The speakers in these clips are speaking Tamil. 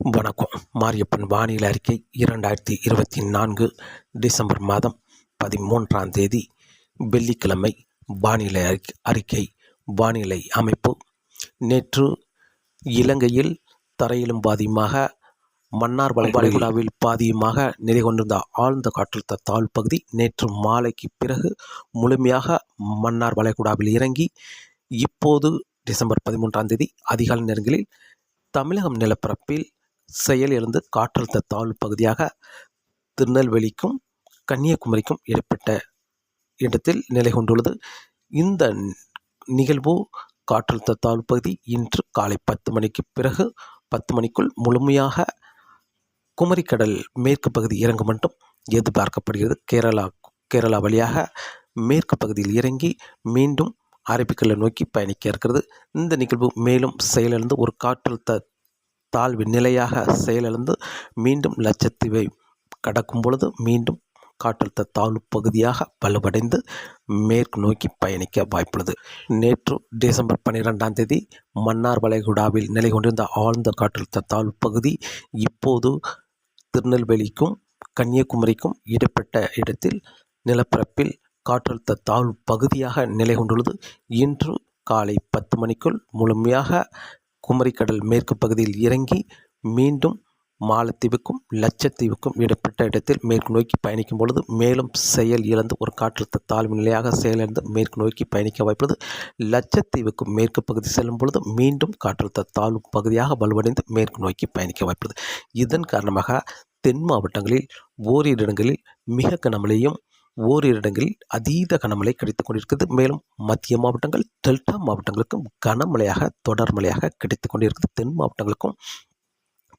வணக்கம். மாரியப்பன் வானிலை அறிக்கை இரண்டாயிரத்தி இருபத்தி நான்கு டிசம்பர் மாதம் பதிமூன்றாம் தேதி. வெள்ளிக்கிழமை வானிலை அறிக்கை அறிக்கை வானிலை அமைப்பு. நேற்று இலங்கையில் தரையிலும் பாதியுமாக மன்னார் வளை வளைகுடாவில் பாதியுமாக நிலை கொண்டிருந்த ஆழ்ந்த காற்றழுத்த தாழ்வு பகுதி நேற்று மாலைக்கு பிறகு முழுமையாக மன்னார் வளைகுடாவில் இறங்கி இப்போது டிசம்பர் பதிமூன்றாம் தேதி அதிகாலை நேரங்களில் தமிழகம் நிலப்பரப்பில் செயலிழந்து காற்றழுத்த தாழ்வு பகுதியாக திருநெல்வேலிக்கும் கன்னியாகுமரிக்கும் இடைப்பட்ட இடத்தில் நிலை கொண்டுள்ளது. இந்த நிகழ்வு காற்றழுத்த தாழ்வு பகுதி இன்று காலை பத்து மணிக்கு பிறகு பத்து மணிக்குள் முழுமையாக குமரிக்கடல் மேற்கு பகுதி இறங்கும் மட்டும் எதிர்பார்க்கப்படுகிறது. கேரளா கேரளா வழியாக மேற்கு பகுதியில் இறங்கி மீண்டும் அரபிக்கடலை நோக்கி பயணிக்க இருக்கிறது. இந்த நிகழ்வு மேலும் செயலிழந்து ஒரு காற்றழுத்த தாழ்வு நிலையாக செயலிழந்து மீண்டும் லட்சத்தீவை கடக்கும் பொழுது மீண்டும் காற்றழுத்த தாழ்வு பகுதியாக வலுவடைந்து மேற்கு நோக்கி பயணிக்க வாய்ப்புள்ளது. நேற்று டிசம்பர் பன்னிரெண்டாம் தேதி மன்னார் வளைகுடாவில் நிலை கொண்டிருந்த ஆழ்ந்த காற்றழுத்த தாழ்வு பகுதி இப்போது திருநெல்வேலிக்கும் கன்னியாகுமரிக்கும் இடைப்பட்ட இடத்தில் நிலப்பரப்பில் காற்றழுத்த தாழ்வு பகுதியாக நிலை கொண்டுள்ளது இன்று காலை பத்து மணிக்குள் முழுமையாக குமரிக்கடல் மேற்கு பகுதியில் இறங்கி மீண்டும் மாலத்தீவுக்கும் லட்சத்தீவுக்கும் இடப்பட்ட இடத்தில் மேற்கு நோக்கி பயணிக்கும் பொழுது மேலும் செயல் இழந்து ஒரு காற்றழுத்த தாழ்வு நிலையாக செயலிழந்து மேற்கு நோக்கி பயணிக்க வாய்ப்புள்ளது. லட்சத்தீவுக்கும் மேற்கு பகுதி செல்லும் பொழுது மீண்டும் காற்றழுத்த தாழ்வு பகுதியாக வலுவடைந்து மேற்கு நோக்கி பயணிக்க வாய்ப்புள்ளது. இதன் காரணமாக தென் மாவட்டங்களில் ஓரிரு இடங்களில் மிக கனமழையும் ஓரிரு இடங்களில் அதீத கனமழை கிடைத்துக் கொண்டிருக்கிறது. மேலும் மத்திய மாவட்டங்கள் டெல்டா மாவட்டங்களுக்கும் கனமழையாக தொடர் மழையாக கிடைத்துக் கொண்டிருக்கிறது. தென் மாவட்டங்களுக்கும்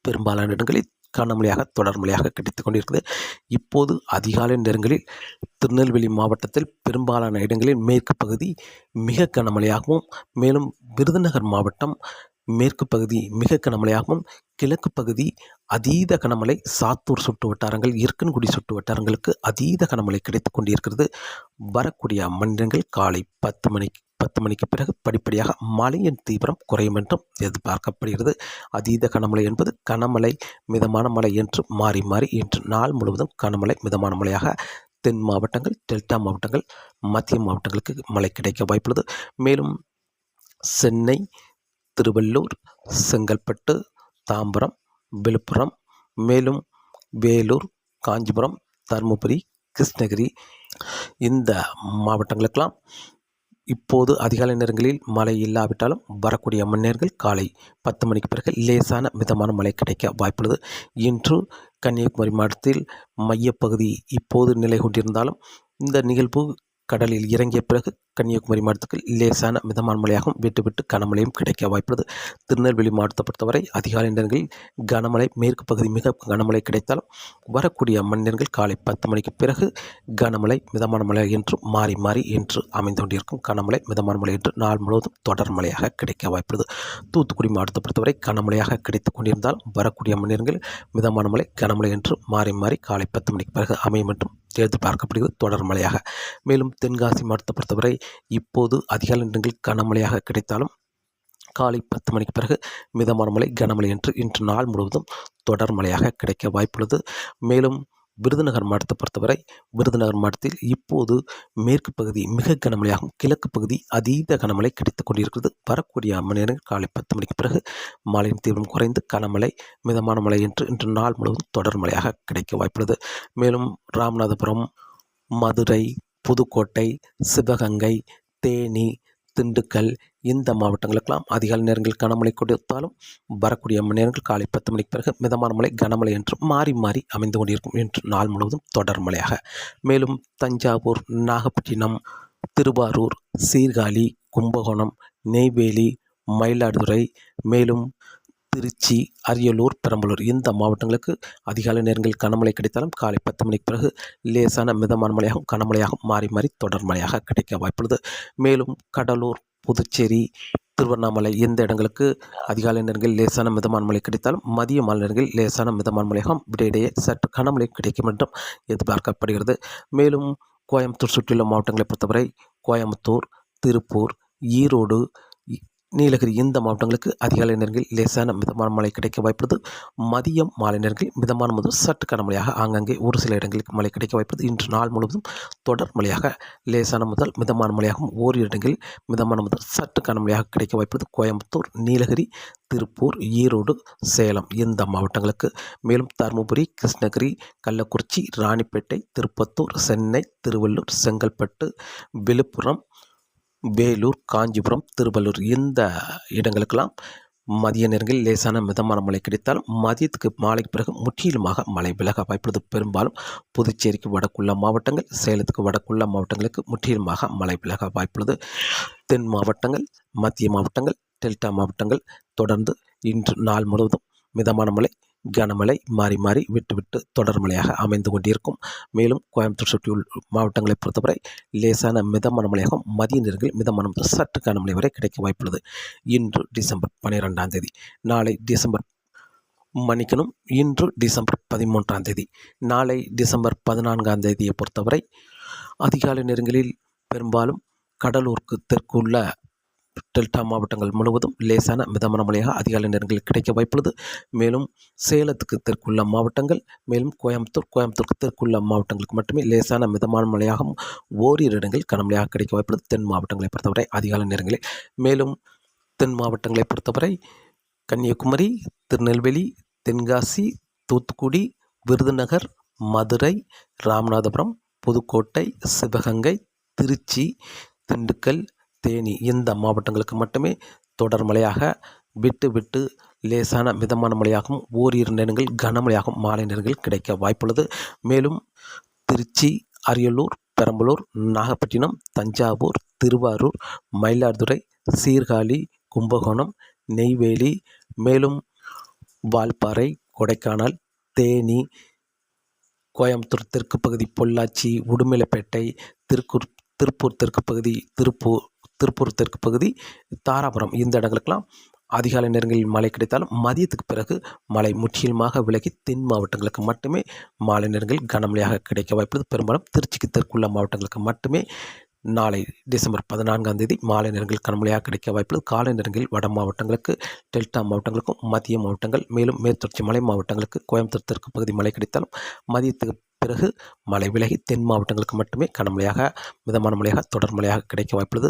பெரும்பாலான இடங்களில் கனமழையாக தொடர் மழையாக கிடைத்துக் கொண்டிருக்கிறது. இப்போது அதிகாலை நேரங்களில் திருநெல்வேலி மாவட்டத்தில் பெரும்பாலான இடங்களில் மேற்கு பகுதி மிக கனமழையாகவும் மேலும் விருதுநகர் மாவட்டம் மேற்கு பகுதி மிக கனமழையாகவும் கிழக்கு பகுதி அதீத கனமழை சாத்தூர் சுட்டு வட்டாரங்கள் இருக்கன்குடி சுட்டு வட்டாரங்களுக்கு அதீத கனமழை கிடைத்து கொண்டிருக்கிறது. வரக்கூடிய மண்டலங்கள் காலை பத்து மணிக்கு பத்து மணிக்கு பிறகு படிப்படியாக மழையின் தீவிரம் குறையும் என்றும் எதிர்பார்க்கப்படுகிறது. அதீத கனமழை என்பது கனமழை மிதமான மழை என்று மாறி மாறி இன்று நாள் முழுவதும் கனமழை மிதமான மழையாக தென் மாவட்டங்கள் டெல்டா மாவட்டங்கள் மத்திய மாவட்டங்களுக்கு மழை கிடைக்க வாய்ப்புள்ளது. மேலும் சென்னை திருவள்ளூர் செங்கல்பட்டு தாம்பரம் விழுப்புரம் மேலும் வேலூர் காஞ்சிபுரம் தருமபுரி கிருஷ்ணகிரி இந்த மாவட்டங்களுக்கெல்லாம் இப்போது அதிகாலை நேரங்களில் மழை இல்லாவிட்டாலும் வரக்கூடிய மணிநேரங்கள் காலை பத்து மணிக்கு பிறகு லேசான மிதமான மழை கிடைக்க வாய்ப்புள்ளது. இன்று கன்னியாகுமரி மாவட்டத்தில் மையப்பகுதி இப்போது நிலை கொண்டிருந்தாலும் இந்த நிகழ்வு கடலில் இறங்கிய பிறகு கன்னியாகுமரி மாவட்டத்துக்கு லேசான மிதமான மழையாகவும் விட்டு விட்டு கனமழையும் கிடைக்க வாய்ப்புள்ளது. திருநெல்வேலி மாவட்டத்தை பொறுத்தவரை அதிகாலை நேரங்களில் கனமழை மேற்கு பகுதி மிக கனமழை கிடைத்தாலும் வரக்கூடிய மணி நேரங்கள் காலை பத்து மணிக்கு பிறகு கனமழை மிதமான மழை என்று மாறி மாறி என்று அமைந்து கொண்டிருக்கும் கனமழை மிதமான மழை என்று நாள் முழுவதும் தொடர் மழையாக கிடைக்க வாய்ப்புள்ளது. தூத்துக்குடி மாவட்டத்தை பொறுத்தவரை கனமழையாக கிடைத்து கொண்டிருந்தால் வரக்கூடிய மணி நேரங்களில் மிதமான மழை கனமழை என்று மாறி மாறி காலை பத்து மணிக்கு பிறகு அமையும் என்றும் எதிர்பார்க்கப்படுகிறது. தொடர் மழையாக. மேலும் தென்காசி மாவட்டத்தை பொறுத்தவரை இப்போது அதிகாலை நேரங்களில் கனமழையாக கிடைத்தாலும் காலை பத்து மணிக்கு பிறகு மிதமான மழை கனமழை என்று இன்று நாள் முழுவதும் தொடர் மழையாக கிடைக்க வாய்ப்புள்ளது. மேலும் விருதுநகர் மாவட்டத்தை பொறுத்தவரை விருதுநகர் மாவட்டத்தில் இப்போது மேற்கு பகுதி மிக கனமழையாகும் கிழக்கு பகுதி அதீத கனமழை கிடைத்துக் கொண்டிருக்கிறது. வரக்கூடிய மணி நேரங்கள் காலை பத்து மணிக்கு பிறகு மழையின் தீவிரம் குறைந்து கனமழை மிதமான மழை என்று இன்று நாள் முழுவதும் தொடர் மழையாக கிடைக்க வாய்ப்புள்ளது. மேலும் ராமநாதபுரம் மதுரை புதுக்கோட்டை சிவகங்கை தேனி திண்டுக்கல் இந்த மாவட்டங்களுக்கெல்லாம் அதிகாலை நேரங்களில் கனமழை கொடுத்தாலும் வரக்கூடிய மணி நேரங்கள் காலை பத்து மணிக்கு பிறகு மிதமான மழை கனமழை என்று மாறி மாறி அமைந்து கொண்டிருக்கும் என்று நாள் முழுவதும் தொடர் மழையாக. மேலும் தஞ்சாவூர் நாகப்பட்டினம் திருவாரூர் சீர்காழி கும்பகோணம் நெய்வேலி மயிலாடுதுறை மேலும் திருச்சி அரியலூர் பெரம்பலூர் இந்த மாவட்டங்களுக்கு அதிகாலை நேரங்களில் கனமழை கிடைத்தாலும் காலை பத்து மணிக்கு பிறகு லேசான மிதமான மழையாகவும் கனமழையாகவும் மாறி மாறி தொடர் மழையாக கிடைக்க வாய்ப்புள்ளது. மேலும் கடலூர் புதுச்சேரி திருவண்ணாமலை இந்த இடங்களுக்கு அதிகாலை நேரங்களில் லேசான மிதமான மழை கிடைத்தாலும் மதிய மாலை நேரங்களில் லேசான மிதமான மழையாகவும் விடையிடையே சற்று கனமழை கிடைக்கும் என்றும் எதிர்பார்க்கப்படுகிறது. மேலும் கோயம்புத்தூர் சுற்றியுள்ள மாவட்டங்களை பொறுத்தவரை கோயம்புத்தூர் திருப்பூர் ஈரோடு நீலகிரி இந்த மாவட்டங்களுக்கு அதிகாலை நேரங்களில் லேசான மிதமான மழை கிடைக்க வாய்ப்புள்ளது. மதியம் மாலை நேரங்களில் மிதமான முதல் சற்று கனமழையாக ஆங்காங்கே ஒரு சில இடங்களுக்கு மழை கிடைக்க வாய்ப்புள்ளது. இன்று நாள் முழுவதும் தொடர் மழையாக லேசான முதல் மிதமான மழையாகவும் ஓரிரு இடங்களில் மிதமான முதல் சற்று கனமழையாக கிடைக்க வாய்ப்புள்ளது. கோயம்புத்தூர் நீலகிரி திருப்பூர் ஈரோடு சேலம் இந்த மாவட்டங்களுக்கு. மேலும் தருமபுரி கிருஷ்ணகிரி கள்ளக்குறிச்சி ராணிப்பேட்டை திருப்பத்தூர் சென்னை திருவள்ளூர் செங்கல்பட்டு விழுப்புரம் வேலூர் காஞ்சிபுரம் திருவள்ளூர் இந்த இடங்களுக்கெல்லாம் மதிய நேரங்களில் லேசான மிதமான மழை கிடைத்தால் மதியத்துக்கு மாலைக்கு பிறகு முற்றிலுமாக மழை விலக வாய்ப்புள்ளது. பெரும்பாலும் புதுச்சேரிக்கு வடக்குள்ள மாவட்டங்கள் சேலத்துக்கு வடக்குள்ள மாவட்டங்களுக்கு முற்றிலுமாக மழை விலக வாய்ப்புள்ளது. தென் மாவட்டங்கள் மத்திய மாவட்டங்கள் டெல்டா மாவட்டங்கள் தொடர்ந்து இன்று நாள் முழுவதும் மிதமான மழை கனமழை மாறி மாறி விட்டுவிட்டு தொடர் மழையாக அமைந்து கொண்டிருக்கும். மேலும் கோயம்புத்தூர் சுற்றியுள்ள மாவட்டங்களை பொறுத்தவரை லேசான மிதமான மழையாகவும் மதிய நேரங்களில் மிதமான முதல் சற்று கனமழை வரை கிடைக்க வாய்ப்புள்ளது. இன்று டிசம்பர் பன்னிரெண்டாம் தேதி நாளை டிசம்பர் மன்னிக்கணும் இன்று டிசம்பர் பதிமூன்றாம் தேதி நாளை டிசம்பர் பதினான்காம் தேதியை பொறுத்தவரை அதிகாலை நேரங்களில் பெரும்பாலும் கடலூருக்கு தெற்குள்ள டெல்டா மாவட்டங்கள் முழுவதும் லேசான மிதமான மழையாக அதிகாலை நேரங்களில் கிடைக்க வாய்ப்புள்ளது. மேலும் சேலத்துக்கு தெற்குள்ள மாவட்டங்கள் மேலும் கோயம்புத்தூர் கோயம்புத்தூருக்கு தெற்குள்ள மாவட்டங்களுக்கு மட்டுமே லேசான மிதமான மழையாகவும் ஓரிரு இடங்களில் கனமழையாக கிடைக்க வாய்ப்புள்ளது. தென் மாவட்டங்களை பொறுத்தவரை அதிகாலை நேரங்களில் மேலும் தென் மாவட்டங்களை பொறுத்தவரை கன்னியாகுமரி திருநெல்வேலி தென்காசி தூத்துக்குடி விருதுநகர் மதுரை ராமநாதபுரம் புதுக்கோட்டை சிவகங்கை திருச்சி திண்டுக்கல் தேனி இந்த மாவட்டங்களுக்கு மட்டுமே தொடர் மழையாக விட்டு விட்டு லேசான மிதமான மழையாகவும் ஓரிரு நேரங்கள் கனமழையாகவும் மாலை நேரங்கள் கிடைக்க வாய்ப்புள்ளது. மேலும் திருச்சி அரியலூர் பெரம்பலூர் நாகப்பட்டினம் தஞ்சாவூர் திருவாரூர் மயிலாடுதுறை சீர்காழி கும்பகோணம் நெய்வேலி மேலும் வால்பாறை கொடைக்கானல் தேனி கோயம்புத்தூர் தெற்கு பகுதி பொள்ளாச்சி உடுமலைப்பேட்டை திருக்கூர் திருப்பூர் தெற்கு பகுதி திருப்பூர் திருப்பூர் தெற்கு பகுதி தாராபுரம் இந்த இடங்களுக்கெல்லாம் அதிகாலை நேரங்களில் மழை கிடைத்தாலும் மதியத்துக்கு பிறகு மழை முற்றிலுமாக விலகி தென் மாவட்டங்களுக்கு மட்டுமே மாலை நேரங்களில் கனமழையாக கிடைக்க வாய்ப்புள்ளது. பெரும்பாலும் திருச்சிக்கு தெற்குள்ள மாவட்டங்களுக்கு மட்டுமே நாளை டிசம்பர் பதினான்காம் தேதி மாலை நேரங்களில் கனமழையாக கிடைக்க வாய்ப்புள்ளது. காலை நேரங்களில் வட மாவட்டங்களுக்கு டெல்டா மாவட்டங்களுக்கும் மத்திய மாவட்டங்கள் மேலும் மேற்தொடர்ச்சி மலை மாவட்டங்களுக்கு கோயம்புத்தூர் தெற்கு பகுதி மழை கிடைத்தாலும் மதியத்துக்கு பிறகு மழை விலகி தென் மாவட்டங்களுக்கு மட்டுமே கனமழையாக மிதமான மழையாக தொடர் மழையாக கிடைக்க வாய்ப்புள்ளது.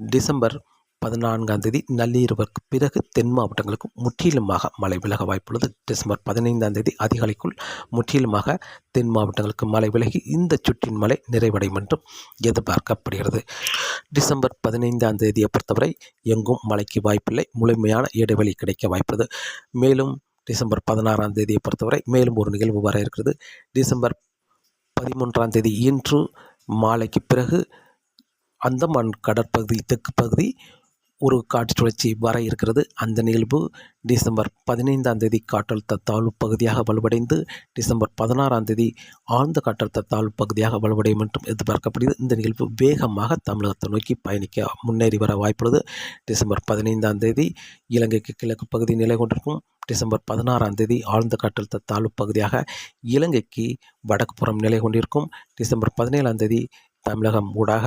டிசம்பர் பதினான்காம் தேதி நள்ளிரவிற்கு பிறகு தென் மாவட்டங்களுக்கும் முற்றிலுமாக மழை விலக வாய்ப்புள்ளது. டிசம்பர் பதினைந்தாம் தேதி அதிகாலைக்குள் முற்றிலுமாக தென் மாவட்டங்களுக்கு மழை விலகி இந்த சுற்றின் மழை நிறைவடையும் என்றும் எதிர்பார்க்கப்படுகிறது. டிசம்பர் பதினைந்தாம் தேதியை பொறுத்தவரை எங்கும் மழைக்கு வாய்ப்பில்லை. முழுமையான இடைவெளி கிடைக்க வாய்ப்புள்ளது. மேலும் டிசம்பர் பதினாறாம் தேதியை பொறுத்தவரை மேலும் ஒரு நிகழ்வு வர இருக்கிறது. டிசம்பர் பதிமூன்றாம் தேதி இன்று மாலைக்கு பிறகு அந்தமான் கடற்பகுதி தெற்கு பகுதி ஒரு காற்று சுழற்சி வர இருக்கிறது. அந்த நிகழ்வு டிசம்பர் பதினைந்தாம் தேதி காற்றழுத்த தாழ்வு பகுதியாக வலுவடைந்து டிசம்பர் பதினாறாம் தேதி ஆழ்ந்த காற்றழுத்த தாழ்வு பகுதியாக வலுவடையும் என்றும் எதிர்பார்க்கப்படுகிறது. இந்த நிகழ்வு வேகமாக தமிழகத்தை நோக்கி பயணிக்க முன்னேறி வர வாய்ப்புள்ளது. டிசம்பர் பதினைந்தாம் தேதி இலங்கைக்கு கிழக்கு பகுதி நிலை கொண்டிருக்கும். டிசம்பர் பதினாறாம் தேதி ஆழ்ந்த காற்றழுத்த தாழ்வு பகுதியாக இலங்கைக்கு வடக்கு புறம் நிலை கொண்டிருக்கும். டிசம்பர் பதினேழாம் தேதி தமிழகம் ஊடாக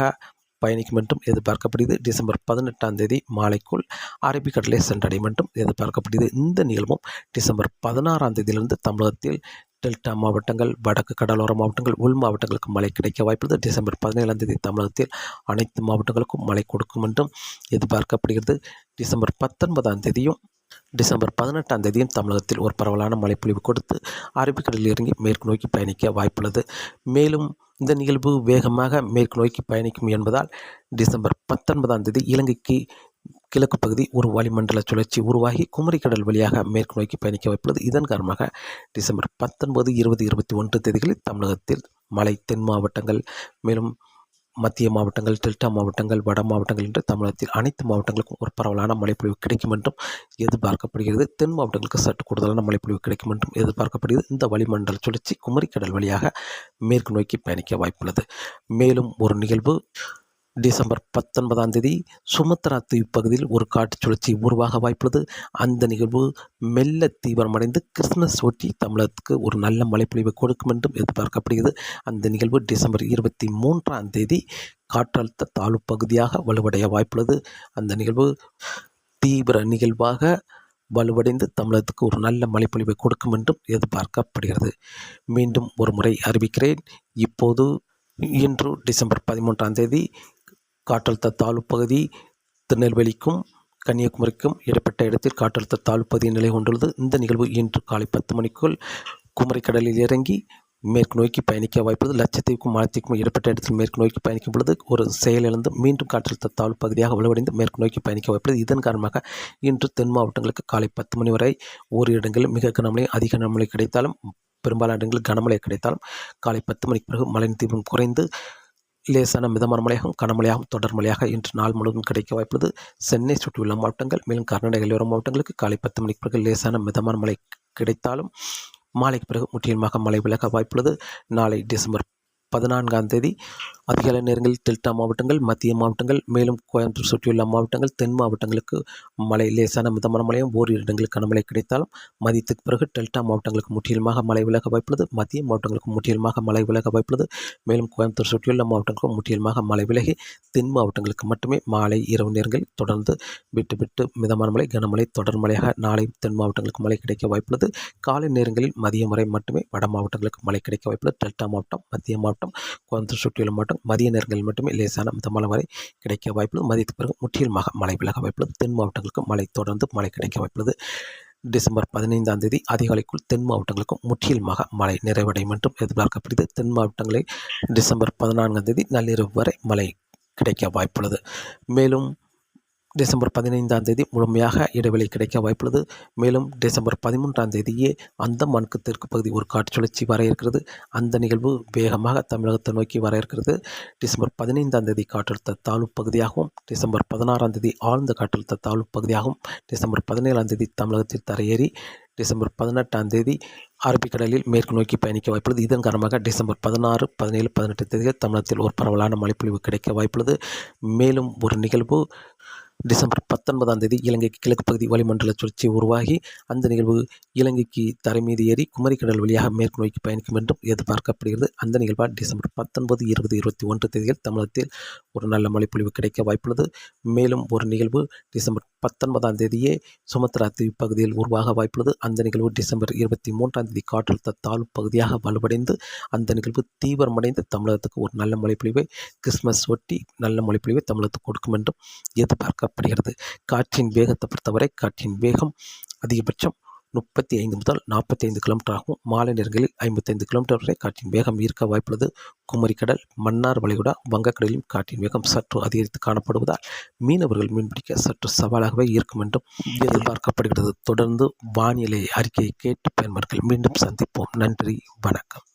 பயணிக்கும் என்றும் எதிர்பார்க்கப்படுகிறது. டிசம்பர் பதினெட்டாம் தேதி மாலைக்குள் அரபிக்கடலை சென்றடையும் என்றும் எதிர்பார்க்கப்படுகிறது. இந்த நிகழ்வும் டிசம்பர் பதினாறாம் தேதியிலிருந்து தமிழகத்தில் டெல்டா மாவட்டங்கள் வடக்கு கடலோர மாவட்டங்கள் உள் மாவட்டங்களுக்கு மழை கிடைக்க வாய்ப்புள்ளது. டிசம்பர் பதினேழாம் தேதி தமிழகத்தில் அனைத்து மாவட்டங்களுக்கும் மழை கொடுக்கும் என்றும் எதிர்பார்க்கப்படுகிறது. டிசம்பர் பத்தொன்பதாம் தேதியும் டிசம்பர் பதினெட்டாம் தேதியும் தமிழகத்தில் ஒரு பரவலான மழைப்பொழிவு கொடுத்து அரபிக்கடலில் இறங்கி மேற்கு நோக்கி பயணிக்க வாய்ப்புள்ளது. மேலும் இந்த நிகழ்வு வேகமாக மேற்கு நோக்கி பயணிக்கும் என்பதால் டிசம்பர் பத்தொன்பதாம் தேதி இலங்கைக்கு கிழக்கு பகுதி ஒரு வளிமண்டல சுழற்சி உருவாகி குமரிக்கடல் வழியாக மேற்கு நோக்கி பயணிக்க வைப்பது. இதன் காரணமாக டிசம்பர் பத்தொன்பது இருபது இருபத்தி ஒன்று தேதிகளில் தமிழகத்தில் மலை தென் மாவட்டங்கள் மேலும் மத்திய மாவட்டங்கள் டெல்டா மாவட்டங்கள் வட மாவட்டங்கள் என்று தமிழகத்தில் அனைத்து மாவட்டங்களுக்கும் ஒரு பரவலான மழைப்பொழிவு கிடைக்கும் என்றும் எதிர்பார்க்கப்படுகிறது. தென் மாவட்டங்களுக்கு சற்று கூடுதலான மழைப்பொழிவு கிடைக்கும் என்றும் எதிர்பார்க்கப்படுகிறது. இந்த வளிமண்டல சுழற்சி குமரிக்கடல் வழியாக மேற்கு நோக்கி பயணிக்க வாய்ப்புள்ளது. மேலும் ஒரு நிகழ்வு டிசம்பர் பத்தொன்பதாம் தேதி சுமத்ரா தீவு பகுதியில் ஒரு காட்டுச் சுழற்சி உருவாக வாய்ப்புள்ளது. அந்த நிகழ்வு மெல்ல தீவிரமடைந்து கிறிஸ்துமஸ் ஒட்டி தமிழகத்துக்கு ஒரு நல்ல மழைப்பொழிவை கொடுக்கும் என்றும் எதிர்பார்க்கப்படுகிறது. அந்த நிகழ்வு டிசம்பர் இருபத்தி மூன்றாம் தேதி காற்றழுத்த தாழ்வு பகுதியாக வலுவடைய வாய்ப்புள்ளது. அந்த நிகழ்வு தீவிர நிகழ்வாக வலுவடைந்து தமிழகத்துக்கு ஒரு நல்ல மழைப்பொழிவை கொடுக்கும் என்றும் எதிர்பார்க்கப்படுகிறது. மீண்டும் ஒரு முறை அறிவிக்கிறேன். இப்போது இன்று டிசம்பர் பதிமூன்றாம் தேதி காற்றழுத்த தாழ்வு பகுதி திருநெல்வேலிக்கும் கன்னியாகுமரிக்கும் இடைப்பட்ட இடத்தில் காற்றழுத்த தாழ்வு பகுதி நிலை கொண்டுள்ளது. இந்த நிகழ்வு இன்று காலை பத்து மணிக்குள் குமரி கடலில் இறங்கி மேற்கு நோக்கி பயணிக்க வாய்ப்புள்ளது லட்சத்தீவுக்கும் மாலத்தீவுக்கும் இடைப்பட்ட இடத்தில் மேற்கு நோக்கி பயணிக்கும் பொழுது ஒரு செயலிழந்து மீண்டும் காற்றழுத்த தாழ்வு பகுதியாக வலுவடைந்து மேற்கு நோக்கி பயணிக்க வாய்ப்புள்ளது இதன் காரணமாக இன்று தென் மாவட்டங்களுக்கு காலை பத்து மணி வரை ஓரிரு இடங்களில் மிக கனமழை அதிக கனமழை கிடைத்தாலும் பெரும்பாலான இடங்களில் கனமழை கிடைத்தாலும் காலை பத்து மணிக்கு பிறகு மழையின் தீவிரம் குறைந்து லேசான மிதமான மழையாகவும் கனமழையாகவும் தொடர் மழையாக இன்று நாள் முழுவதும் கிடைக்க வாய்ப்புள்ளது. சென்னை சுற்றியுள்ள மாவட்டங்கள் மேலும் கர்நாடக எல்லோரும் மாவட்டங்களுக்கு காலை பத்து மணிக்கு பிறகு லேசான மிதமான மழை கிடைத்தாலும் மாலைக்கு பிறகு முற்றிலுமாக மழை விலக வாய்ப்புள்ளது. நாளை டிசம்பர் பதினான்காம் தேதி அதிகாலை நேரங்களில் டெல்டா மாவட்டங்கள் மத்திய மாவட்டங்கள் மேலும் கோயம்புத்தூர் சுற்றியுள்ள மாவட்டங்கள் தென் மாவட்டங்களுக்கு மழை லேசான மிதமான மழையும் ஓரிரு இடங்களில் கனமழை கிடைத்தாலும் மதியத்துக்கு பிறகு டெல்டா மாவட்டங்களுக்கு முற்றிலுமாக மழை விலக வாய்ப்புள்ளது. மத்திய மாவட்டங்களுக்கு முற்றிலுமாக மழை விலக வாய்ப்புள்ளது. மேலும் கோயம்புத்தூர் சுற்றியுள்ள மாவட்டங்களுக்கும் முற்றிலுமாக மழை விலகி தென் மாவட்டங்களுக்கு மட்டுமே மாலை இரவு நேரங்களில் தொடர்ந்து விட்டு விட்டு மிதமான மழை கனமழை தொடர் மழையாக நாளை தென் மாவட்டங்களுக்கு மழை கிடைக்க வாய்ப்புள்ளது. காலை நேரங்களில் மதியம் வரை மட்டுமே வட மாவட்டங்களுக்கு மழை கிடைக்க வாய்ப்புள்ளது. டெல்டா மாவட்டம் மத்திய மாவட்டம் கோயம்புத்தூர் சுற்றியுள்ள மாவட்டம் மதிய நேரங்களில் மட்டுமே லேசான மிதமான மழை கிடைக்க வாய்ப்புள்ளது. மதியத்துக்கு பிறகு முற்றிலுமாக மழை விலக வாய்ப்புள்ளது. தென் மாவட்டங்களுக்கு மழை தொடர்ந்து மழை கிடைக்க வாய்ப்புள்ளது. டிசம்பர் பதினைந்தாம் தேதி அதிகாலைக்குள் தென் மாவட்டங்களுக்கும் முற்றிலுமாக மழை நிறைவடையும் என்றும் எதிர்பார்க்கப்படுகிறது. தென் மாவட்டங்களில் டிசம்பர் பதினான்காம் தேதி நள்ளிரவு வரை மழை கிடைக்க வாய்ப்புள்ளது. மேலும் டிசம்பர் பதினைந்தாம் தேதி முழுமையாக இடைவெளி கிடைக்க வாய்ப்புள்ளது. மேலும் டிசம்பர் பதிமூன்றாம் தேதியே அந்தமானுக்கு தெற்கு பகுதி ஒரு காற்று சுழற்சி வர இருக்கிறது அந்த நிகழ்வு வேகமாக தமிழகத்தை நோக்கி வர இருக்கிறது டிசம்பர் பதினைந்தாம் தேதி காற்றழுத்த தாழ்வு பகுதியாகவும் டிசம்பர் பதினாறாம் தேதி ஆழ்ந்த காற்றழுத்த தாழ்வு பகுதியாகவும் டிசம்பர் பதினேழாம் தேதி தமிழகத்தில் தரையேறி டிசம்பர் பதினெட்டாம் தேதி அரபிக்கடலில் மேற்கு நோக்கி பயணிக்க வாய்ப்புள்ளது. இதன் காரணமாக டிசம்பர் பதினாறு பதினேழு பதினெட்டு தேதிகள் தமிழகத்தில் ஒரு பரவலான மழைப்பொழிவு கிடைக்க வாய்ப்புள்ளது. மேலும் ஒரு நிகழ்வு டிசம்பர் பத்தொன்பதாம் தேதி இலங்கைக்கு கிழக்கு பகுதி வளிமண்டல சுழற்சி உருவாகி அந்த நிகழ்வு இலங்கைக்கு தரை மீது ஏறி குமரிக்கடல் வழியாக மேற்கு நோக்கி பயணிக்கும் என்றும் எதிர்பார்க்கப்படுகிறது. அந்த நிகழ்வால் டிசம்பர் பத்தொன்பது இருபது இருபத்தி ஒன்று தேதியில் தமிழகத்தில் ஒரு நல்ல மழைப்பொழிவு கிடைக்க வாய்ப்புள்ளது. மேலும் ஒரு நிகழ்வு டிசம்பர் பத்தொன்பதாம் தேதியே சுமத்ரா தீவு பகுதியில் உருவாக வாய்ப்புள்ளது. அந்த நிகழ்வு டிசம்பர் இருபத்தி மூன்றாம் தேதி காற்றழுத்த தாழ்வு பகுதியாக வலுவடைந்து அந்த நிகழ்வு தீவிரமடைந்து தமிழகத்துக்கு ஒரு நல்ல மழைப்பொழிவை கிறிஸ்மஸ் ஒட்டி நல்ல மழைப்பொழிவை தமிழகத்துக்கு கொடுக்கும் என்றும் எதிர்பார்க்கப்படுகிறது காற்றின் வேகத்தை பொறுத்தவரை காற்றின் வேகம் அதிகபட்சம் முப்பத்தி ஐந்து முதல் நாற்பத்தி ஐந்து கிலோமீட்டர் ஆகும். மாலை நேரங்களில் ஐம்பத்தைந்து கிலோமீட்டர் வரை காற்றின் வேகம் ஈர்க்க வாய்ப்புள்ளது. குமரிக்கடல் மன்னார் வளைகுடா வங்கக்கடலிலும் காற்றின் வேகம் சற்று அதிகரித்து காணப்படுவதால் மீனவர்கள் மீன்பிடிக்க சற்று சவாலாகவே இருக்கும் என்றும் எதிர்பார்க்கப்படுகிறது. தொடர்ந்து வானிலை அறிக்கையை கேட்டு பயன்பாடுகள் மீண்டும் சந்திப்போம். நன்றி வணக்கம்.